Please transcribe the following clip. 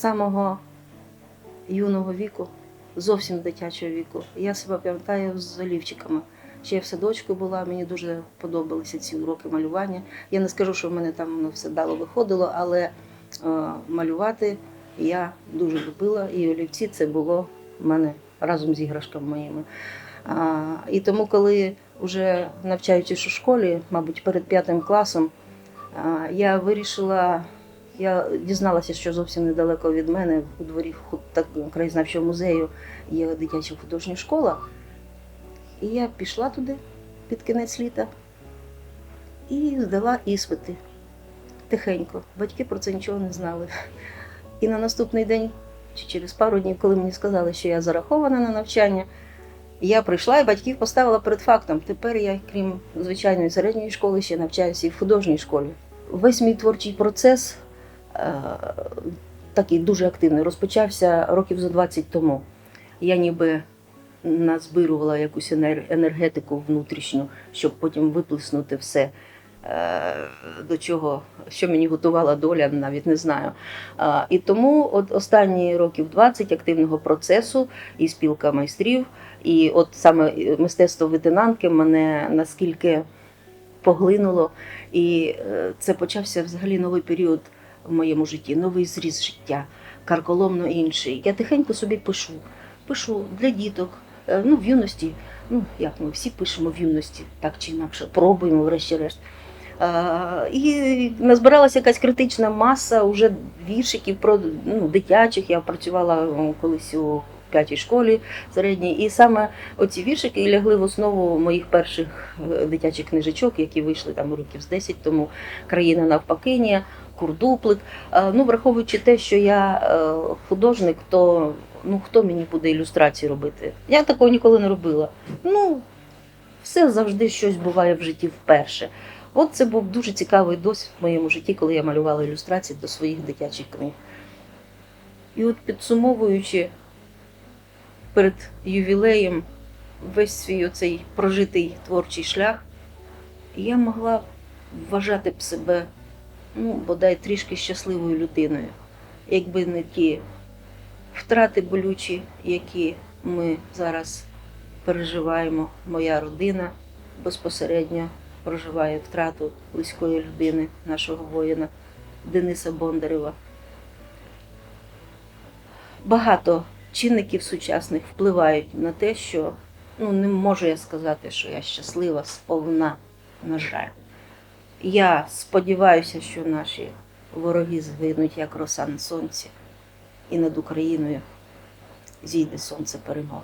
самого юного віку, зовсім дитячого віку. Я себе пам'ятаю з олівчиками. Ще я в садочку була, мені дуже подобалися ці уроки малювання. Я не скажу, що в мене там воно все дало виходило, але е, малювати я дуже любила, і олівці це було в мене разом з іграшками моїми. А, і тому, коли вже навчаючись у школі, мабуть, перед п'ятим класом, а, я вирішила, я дізналася, що зовсім недалеко від мене у дворі краєзнавчого музею є дитяча художня школа. І я пішла туди під кінець літа і здала іспити тихенько. Батьки про це нічого не знали. І на наступний день, чи через пару днів, коли мені сказали, що я зарахована на навчання, я прийшла і батьків поставила перед фактом. Тепер я, крім звичайної середньої школи, ще навчаюся і в художній школі. Весь мій творчий процес такий дуже активний розпочався років за 20 тому. Я ніби назбирувала якусь енергетику внутрішню, щоб потім виплеснути все. е, До чого, що мені готувала доля, навіть не знаю. І тому от останні років 20 активного процесу і спілка майстрів, і от саме мистецтво витинанки мене наскільки поглинуло. І е, це почався взагалі новий період в моєму житті, новий зріз життя, карколомно інший. Я тихенько собі пишу, пишу для діток. Е, Ну, в юності, ну як ми всі пишемо в юності, так чи інакше, пробуємо, врешті-решт. І назбиралася якась критична маса уже віршиків про ну, дитячих. Я працювала колись у п'ятій школі середній, і саме оці віршики лягли в основу моїх перших е, дитячих книжечок, які вийшли там років з 10 тому. Країна навпакиня, курдуплик. Ну, враховуючи те, що я е, художник, то ну хто мені буде ілюстрації робити? Я такого ніколи не робила. Ну, все завжди щось буває в житті вперше. От це був дуже цікавий досвід в моєму житті, коли я малювала ілюстрації до своїх дитячих книг. І от підсумовуючи перед ювілеєм весь свій оцей прожитий творчий шлях, я могла вважати б себе, ну, бодай трішки щасливою людиною, якби не ті втрати болючі, які ми зараз переживаємо, моя родина безпосередньо проживає втрату близької людини, нашого воїна Дениса Бондарева. Багато чинників сучасних впливають на те, що ну, не можу я сказати, що я щаслива сповна, на жаль. Я сподіваюся, що наші вороги згинуть як роса на сонці, і над Україною зійде сонце перемоги.